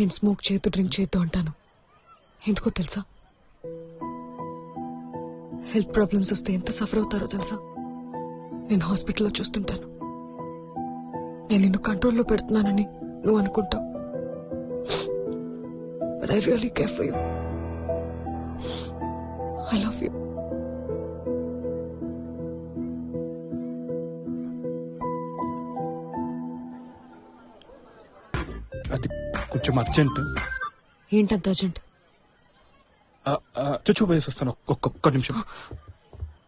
నేను స్మోక్ చేయొద్దు డ్రింక్ చేయొద్దు అంటాను ఎందుకో తెలుసా? హెల్త్ ప్రాబ్లమ్స్ వస్తే ఎంత సఫర్ అవుతారో తెలుసా? నేను హాస్పిటల్లో చూస్తుంటాను. నేను నిన్ను కంట్రోల్లో పెడుతున్నానని నువ్వు అనుకుంటావు. I really care for you I love you కొంచెం అర్జెంట్. ఏంటంత అర్జెంట్? చుచ్చు పోయేసి వస్తాను. ఒక్క ఒక్క నిమిషం.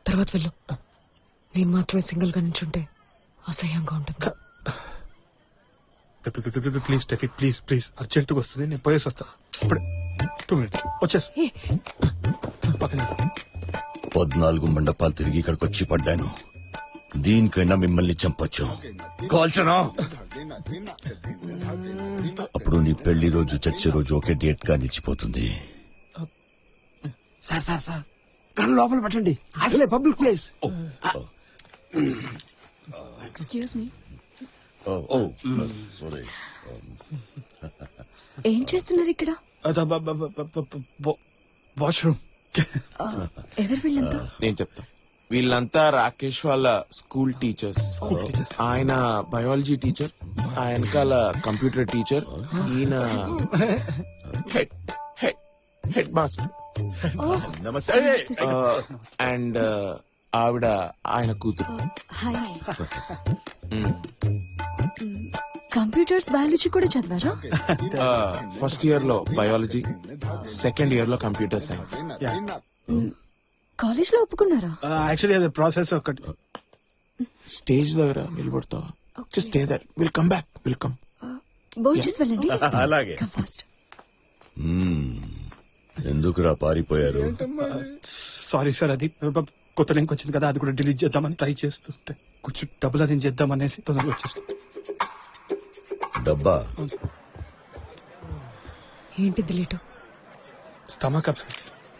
తర్వాత వెళ్ళు. నేను మాత్రమే సింగిల్గా నించుంటే అసహ్యంగా ఉంటుంది. ప్లీజ్ టెఫీ ప్లీజ్ ప్లీజ్. అర్జెంట్గా వస్తుంది నేను పోయేసి వస్తా. ఇప్పుడే టూ మినిట్స్. వచ్చేసి. పద్నాలుగు మండపాలు తిరిగి ఇక్కడికి వచ్చి పడ్డాను. దీనికైనా మిమ్మల్ని చంపొచ్చు. కాల్చనా? అప్పుడు నీ పెళ్ళి రోజు చచ్చే రోజు ఒకే డేట్గా నిలిచిపోతుంది. Sir sir sir. కన్ను లోపల పెట్టండి. అసలే public place. Excuse me oh, oh, sorry ఏం చేస్తున్నారు ఇక్కడ? వాష్రూమ్. ఎవరు వీళ్ళంతా? నేను చెప్తా. వీళ్ళంతా రాకేష్ వాళ్ళ స్కూల్ టీచర్స్. ఆయన బయాలజీ టీచర్ ఆయన వెనకాల కంప్యూటర్ టీచర్ ఈయన హెడ్ హెడ్ హెడ్ మాస్టర్. నమస్తే. అండ్ ఆవిడ ఆయన కూతురు. హాయ్. కంప్యూటర్స్ బయాలజీ కూడా చదివారా? ఫస్ట్ ఇయర్లో బయాలజీ సెకండ్ ఇయర్లో కంప్యూటర్ సైన్స్. కాలేజ్లో ఒప్పుకున్నారా యాక్చువల్లీ అది ప్రాసెస్ ఒకటి స్టేజ్ దగ్గర నిలబడతావా? Just stay there will come back will come భోజనం వెళ్ళండి. అలాగే. Come fast. ఎందుకురా పారిపోయారు? సారీ సార్ అది కొత్త లింక్ వచ్చింది కదా అది కూడా డిలీట్ చేద్దామని ట్రై చేస్తుంటే. కొంచెం డబుల్ అరేంజ్ చేద్దాం అనేసి తొందరగా వచ్చేస్తాం డబ్బా? ఏంటి దిలీటు stomach oops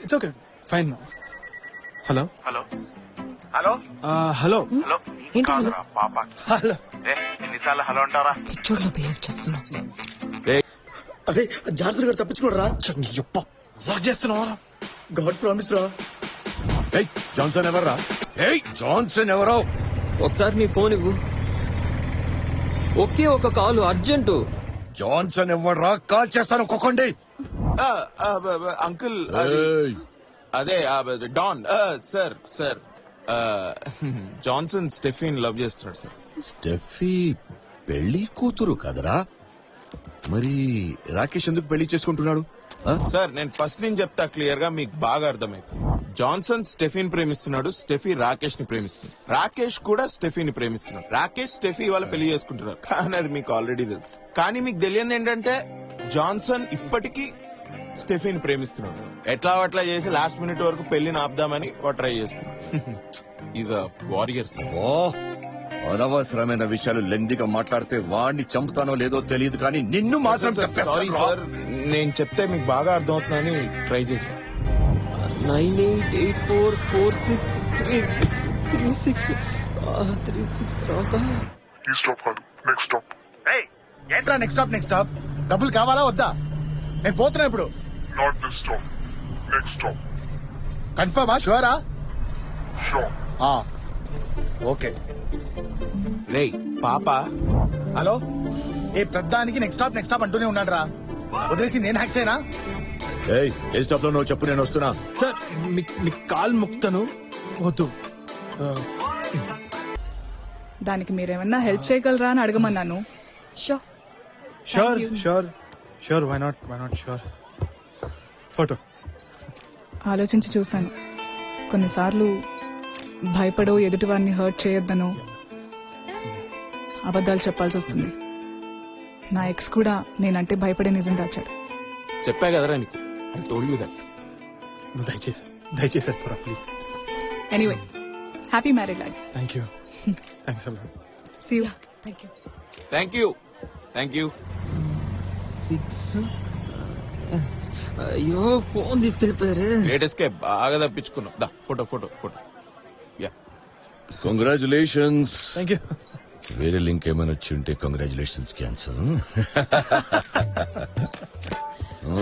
it's okay fine hello. Hello. Hello. Hello. Hello. ఏంటి హలో? పాప. హలో. ఎన్నిసార్లు హలో అంటారా? పిచ్చోడ్లో బిహేవ్ చేస్తున్నావు. అరే జాగ్రత్త గారు తప్పించుకోడరా? వర్క్ చేస్తున్నావా? గాడ్ ప్రామిస్ రా. ఏయ్, జాన్సన్ ఎవర్రా? ఏయ్ జాన్సన్ ఎవరో? ఒకసారి నీ ఫోన్ ఇవ్వు. ఒకే ఒక కాలు అర్జెంటు. జాన్సన్ ఎవర్రా కాల్ చేస్తాను ఒక్కొక్కండి అంకుల్ ఏయ్, అదే డాన్ సార్ సార్ జాన్సన్ స్టెఫిన్ లవ్ చేస్తున్నాడు సార్ స్టెఫీ పెళ్ళి కూతురు కదరా? మరి రాకేష్ ఎందుకు పెళ్ళి చేసుకుంటున్నాడు? సార్ నేను ఫస్ట్ నుంచి చెప్తా క్లియర్గా మీకు బాగా అర్థమైంది. జాన్సన్ స్టెఫిన్ ప్రేమిస్తున్నాడు స్టెఫీ రాకేష్ని ప్రేమిస్తున్నాడు రాకేష్ కూడా స్టెఫీని ప్రేమిస్తున్నాడు. రాకేష్ స్టెఫీ వాళ్ళు పెళ్ళి చేసుకుంటున్నారు. కానీ అది మీకు ఆల్రెడీ తెలుసు. కానీ మీకు తెలియదు ఏంటంటే జాన్సన్ ఇప్పటికీ స్టెఫీని ప్రేమిస్తున్నాడు ఎట్లా అట్లా చేసి లాస్ట్ మినిట్ వరకు పెళ్ళిని ఆపుదామని వాడు ట్రై చేస్తున్నాడు ఈజ్ అ వారియర్ ఓ అనవసరమైన విషయాలు లెందిగా మాట్లాడితే వాణ్ణి చంపుతానో లేదో తెలియదు కానీ నిన్ను మాత్రం సారీ చంపేస్తాను రా. సార్ నేను చెప్తే మీకు బాగా అర్థమవుతుందని ట్రై చేశాను nine eight eight four four six three six three six three six తర్వాత. ఈ స్టాప్ కాదు. నెక్స్ట్ స్టాప్ ఏయ్ ఏంట్రా నెక్స్ట్ స్టాప్ నెక్స్ట్ స్టాప్ డబ్బులు కావాలా వద్దా? నేను పోతున్నా ఇప్పుడు. Not this stop next stop కన్ఫర్మా షూరా ఓకే. రే పాప. హలో? ఏ ప్రధానికి నెక్స్ట్ స్టాప్ నెక్స్ట్ స్టాప్ అంటూనే ఉన్నాడు రా వదిలేసి నేను హ్యాక్ చేయనా? ఏయ్ ఏ స్టాప్లో నువ్వు చెప్పు నేను వస్తున్నా. సార్ మీ మీ కాల్ ముక్తను వద్దు. దానికి మీరేమన్నా హెల్ప్ చేయగలరా అని అడగమన్నాను. So sure sure sure why not why not sure photo ఆలోచించి చూశాను. కొన్నిసార్లు భయపడో ఎదుటి వారిని హర్ట్ చేయొద్దనో అబద్ధాలు చెప్పాల్సి వస్తుంది. నా ఎక్స్ కూడా నేనంటే భయపడే నిజం దాచాడు. చెప్పా కదరా నీకు? ఐ టోల్డ్ యూ దట్ నువ్వు దయచేసి దయచేసి please anyway happy married life thank you thanks అలా see you thank you thank you thank you six. అయ్యో ఫోన్ తీసుకెళ్ళిపోయారు. లేటెస్ట్ కే బాగా తప్పించుకున్నాం. దా photo photo photo. Yeah. Congratulations thank you వేరే లింక్ ఏమైనా వచ్చి ఉంటే congratulations cancel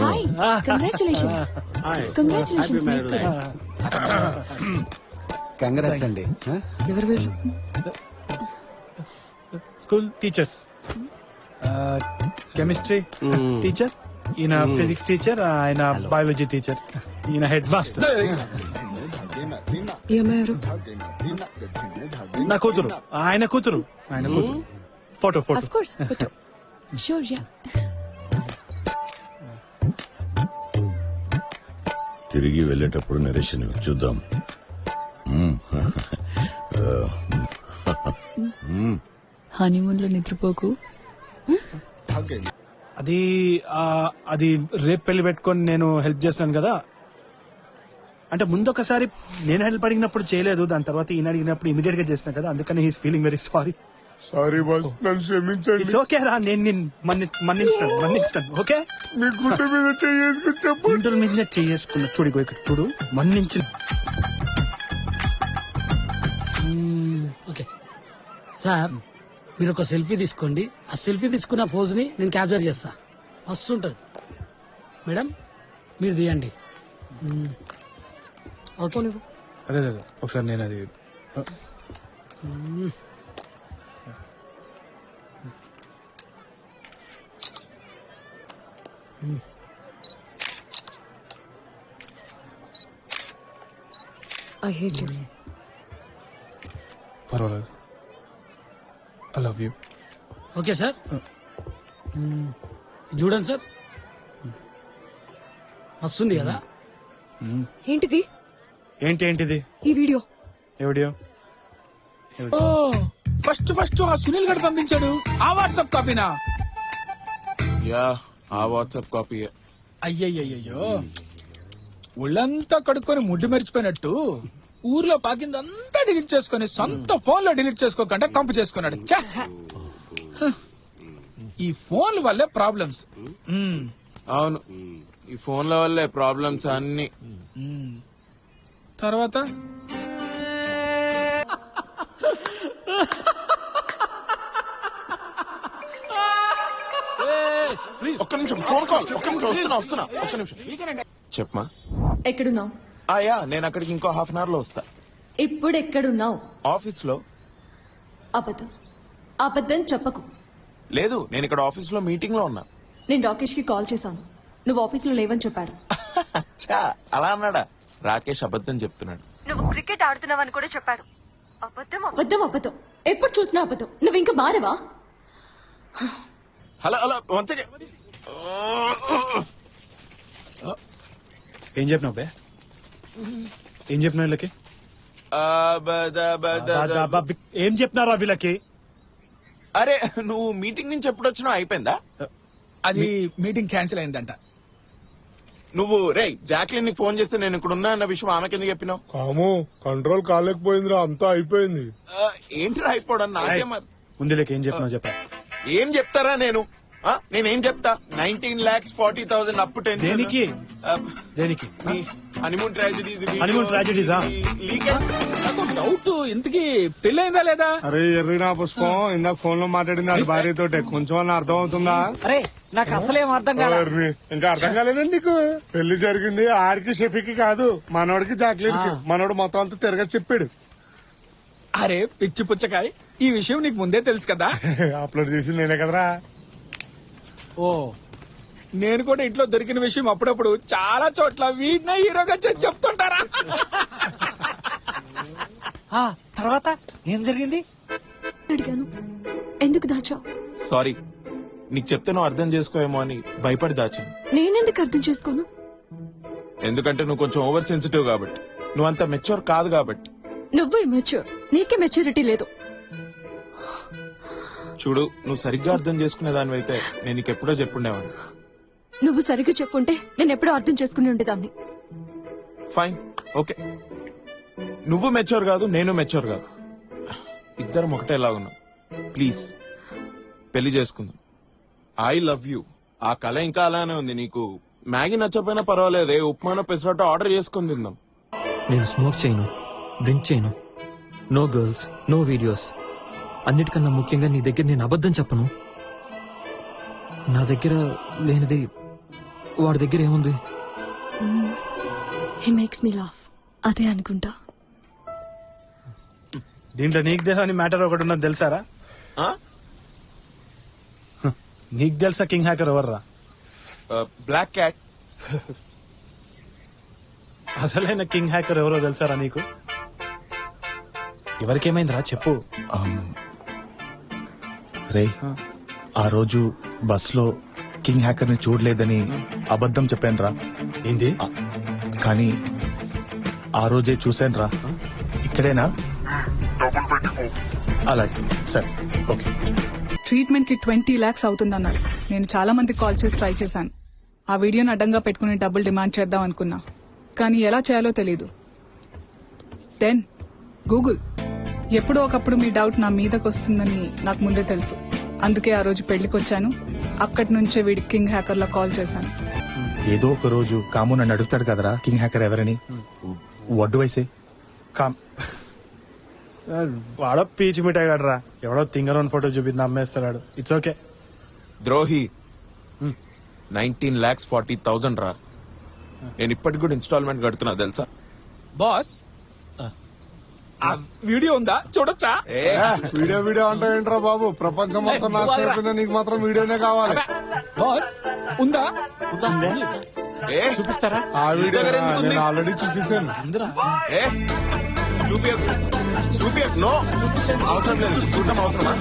hi congratulation congratulations congrats అండి. ఎవరు వీళ్ళు? స్కూల్ టీచర్స్ కెమిస్ట్రీ టీచర్ ఈయన ఫిజిక్స్ టీచర్ ఆయన బయాలజీ టీచర్ ఈయన హెడ్ మాస్టర్ నా కూతురు ఆయన కూతురు ఆయన కూతురు. Photo photo of course sure yeah తిరిగి వెళ్ళేటప్పుడు నరేషన్ చూద్దాం. హనీమూన్లో నిద్రపోకు. అది అది రేపు పెళ్ళి పెట్టుకొని నేను హెల్ప్ చేస్తున్నాను కదా. అంటే ముందు ఒకసారి నేను హెల్ప్ అడిగినప్పుడు చేయలేదు దాని తర్వాత ఈయన అడిగినప్పుడు ఇమీడియట్గా చేసిన కదా అందుకని he's feeling very sorry. Sorry boss నన్ను క్షమించండి. ఇట్స్ ఓకే రా నేను నిన్ను మన్ని మన్నిస్తాను మన్నిస్తాను ఓకే? మీ గుడ్డ మీద చేసుకుని చెప్పు గుంటల మీద చేసుకున్న చూడు ఇగో ఇక్కడ చూడు మన్నించి ఓకే. సార్ మీరు ఒక సెల్ఫీ తీసుకోండి. ఆ సెల్ఫీ తీసుకున్న పోజ్ని నేను క్యాప్చర్ చేస్తా. మస్తు ఉంటుంది మేడం మీరు తీయండి. ఓకే. అదే. ఒకసారి నేను అది ఐ హేట్ యూ పర్వాలేదు. I love you. Okay sir. చూడండి సార్. మస్తుంది కదా? ఏంటిది? ఏంటి ఏంటిది? ఈ వీడియో. ఎవడియో ఓ ఫస్ట్ ఫస్ట్ ఆ సునీల్ గడు పంపించాడు. ఆ వాట్సాప్ కాపీనా? యా ఆ వాట్సాప్ కాపీ అయ్యయ్యయ్యో. ఒళ్ళంతా కడుక్కొని ముడ్డు మర్చిపోయినట్టు. ఊర్లో పాకిందంతా డిలీట్ చేసుకుని సొంత ఫోన్లో డిలీట్ చేసుకోకుండా కంపు చేసుకున్నాడు. ఈ ఫోన్ల వల్లే ప్రాబ్లమ్స్. అవును. ఈ ఫోన్ల వల్లే ప్రాబ్లమ్స్ అన్ని. తర్వాత? ఒక్క నిమిషం ఫోన్ కాల్. ఒక్క నిమిషం వస్తున్నా వస్తున్నా ఒక్క నిమిషం చెప్పమా? ఎక్కడున్నావు? ఆ యా నేను అక్కడికి ఇంకో హాఫ్ అన్ అవర్లో వస్తా. ఇప్పుడు ఎక్కడున్నావు ఆఫీస్లో అబద్ధం. అబద్ధం చెప్పకు. లేదు నేను ఇక్కడ ఆఫీస్లో మీటింగ్లో ఉన్నా. నేను రాకేష్కి కాల్ చేశాను. నువ్వు ఆఫీసులో లేవని చెప్పాడు. ఛా, అలా అన్నాడా? రాకేష్ అబద్ధం చెప్తున్నాడు. నువ్వు క్రికెట్ ఆడుతున్నావని కూడా చెప్పాడు. అబద్ధం అబద్ధం. అబద్ధం ఎప్పుడు చూసినా అబద్ధం. నువ్వు ఇంకా మారవా? హలో హలో వన్ సెకండ్ ఏం చెప్పినావు బే? ఏం చెప్పినావు వీళ్ళకి? ఏం చెప్పినారా వీళ్ళకి? అరే నువ్వు మీటింగ్ నుంచి ఎప్పుడు వచ్చినావు అయిపోయిందా అది మీటింగ్ క్యాన్సిల్ అయిందంట. నువ్వు రే జాక్లిన్ని ఫోన్ చేస్తే నేను ఇక్కడ ఉన్నా అన్న విషయం ఆమెకి ఎందుకు చెప్పినావు? కాము కంట్రోల్ కాలేకపోయిందిరా అంతా అయిపోయింది. ఆ, ఏంటిరా అయిపోవడం? నాకేం ముందులోకి ఏం చెప్పినావు చెప్పా ఏం చెప్తారా నేను? నేనేం చెప్తా? నైన్టీన్ లాక్స్ ఫార్టీ థౌసండ్ అప్పు టెన్షన్ దేనికి? దేనికి? హనీమూన్ ట్రాజడీస్ Honeymoon tragedies ఆ? నాకు డౌట్ ఇంతకీ పెళ్ళైందా లేదా? అరే ఎర్రినా పుష్పం ఇందాక ఫోన్లో మాట్లాడింది ఆడి భార్యతోటే. కొంచెం అర్థం అవుతుందా అరే నాకు అసలేం అర్థం కాదు ఎర్రి, ఇంకా అర్థం కాలేదండి నీకు? పెళ్ళి జరిగింది ఆడికి షెఫీకి కాదు మనోడికి జాక్లెట్కి మనోడు మొత్తం అంతా తిరగా చెప్పాడు. అరే పిచ్చి పుచ్చకాయ్ ఈ విషయం నీకు ముందే తెలుసు కదా. అప్లోడ్ చేసి నేనే కదరా. ఓ. నేను కూడా ఇంట్లో దొరికిన విషయం అప్పుడప్పుడు చాలా చోట్ల వీడినే హీరోగా చేసి చెప్తుంటారా? తర్వాత ఏం జరిగింది? అడిగాను. ఎందుకు దాచావు? సారీ. నీకు చెప్తే నువ్వు అర్థం చేసుకోవేమో అని భయపడి దాచాను. నేనెందుకు అర్థం చేసుకోను? ఎందుకంటే నువ్వు కొంచెం ఓవర్ సెన్సిటివ్ కాబట్టి. నువ్వు అంత మెచ్యూర్ కాదు కాబట్టి. నువ్వు మెచ్యూర్. నీకే మెచ్యూరిటీ లేదు. చూడు నువ్వు సరిగ్గా అర్థం చేసుకునే దాని అయితే నేను నీకు ఎప్పుడో చెప్పుండేవాడిని. నువ్వు సరిగ్గా చెప్పుంటే నేను ఎప్పుడో అర్థం చేసుకుని ఉండేదాన్ని. ఫైన్ ఓకే నువ్వు మెచ్యూర్ కాదు నేను మెచ్యూర్ కాదు. ఇద్దరం ఒకటేలా ఉన్నాం? ప్లీజ్ పెళ్ళి చేసుకుందాం. ఐ లవ్ యూ ఆ కళ ఇంకా అలానే ఉంది. నీకు మ్యాగీ నచ్చకపోయినా పర్వాలేదే ఉప్మానో పెసరట్టు ఆర్డర్ చేసుకుని తిందాం. నేను స్మోక్ చేయను డ్రింక్ చేయను. నో గర్ల్స్ నో వీడియోస్ అన్నిటికన్నా ముఖ్యంగా నీ దగ్గర నేను అబద్ధం చెప్పను. నా దగ్గర లేనిది వాడి దగ్గర ఏముంది? హీ మేక్స్ మీ లాఫ్ అదే అనుకుంటా. దీంట్లో నీకు తెలుసా మ్యాటర్ ఒకటి ఉన్నది తెలుసారా? ఆ? నీకు తెలుసా కింగ్ హ్యాకర్ ఎవర్రా? బ్లాక్ క్యాట్ అసలైన కింగ్ హ్యాకర్ ఎవరో తెలుసారా నీకు? ఎవరికేమైందిరా చెప్పు. రే ఆ. రోజు బస్లో కింగ్ హ్యాకర్ని చూడలేదని అబద్ధం చెప్పాను రా ఏంది కానీ ఆ రోజే చూశాను రా ఇక్కడేనా? అలాగే సరే ఓకే. ట్రీట్మెంట్కి ట్వంటీ లాక్స్ అవుతుందన్నాడు నేను చాలా మందికి కాల్ చేసి ట్రై చేశాను. ఆ వీడియోని అడ్డంగా పెట్టుకుని డబ్బులు డిమాండ్ చేద్దాం అనుకున్నా. కానీ ఎలా చేయాలో తెలియదు దెన్ గూగుల్ ఎప్పుడో ఒకప్పుడు మీ డౌట్ నా మీదకి వస్తుందని నాకు ముందే తెలుసు. అందుకే ఆ రోజు పెళ్ళికి వచ్చాను. అక్కడి నుంచే వీడి కింగ్ హ్యాకర్లో కాల్ చేశాను. ఏదో ఒక రోజు కాము నన్ను అడుగుతాడు కదరా కింగ్ హ్యాకర్ ఎవరని? వడ్డు వయసే కామ్ వాడో పీచి మిఠాయి గడరా ఎవడో తింగరోన్ ఫోటో చూపించి నమ్మేస్తాడు ఇట్స్ ఓకే ద్రోహి నైన్టీన్ లాక్స్ ఫార్టీ థౌజండ్ రా. నేను ఇప్పటికి కూడా ఇన్స్టాల్మెంట్ కడుతున్నా తెలుసా? బాస్ ఆ వీడియో ఉందా? చూడొచ్చా? ఏ. వీడియో వీడియో అంటే ఏంట్రా బాబు? ప్రపంచం మొత్తం నాశనం నీకు మాత్రం వీడియోనే కావాలి. బాస్ ఉందా? ఏ? చూపిస్తారా? ఆ వీడియో? నేను ఆల్రెడీ చూసేసాను. ఏ? చూపియకు. చూపియకు నో. అవసరం లేదు. చూడటం అవసరమా?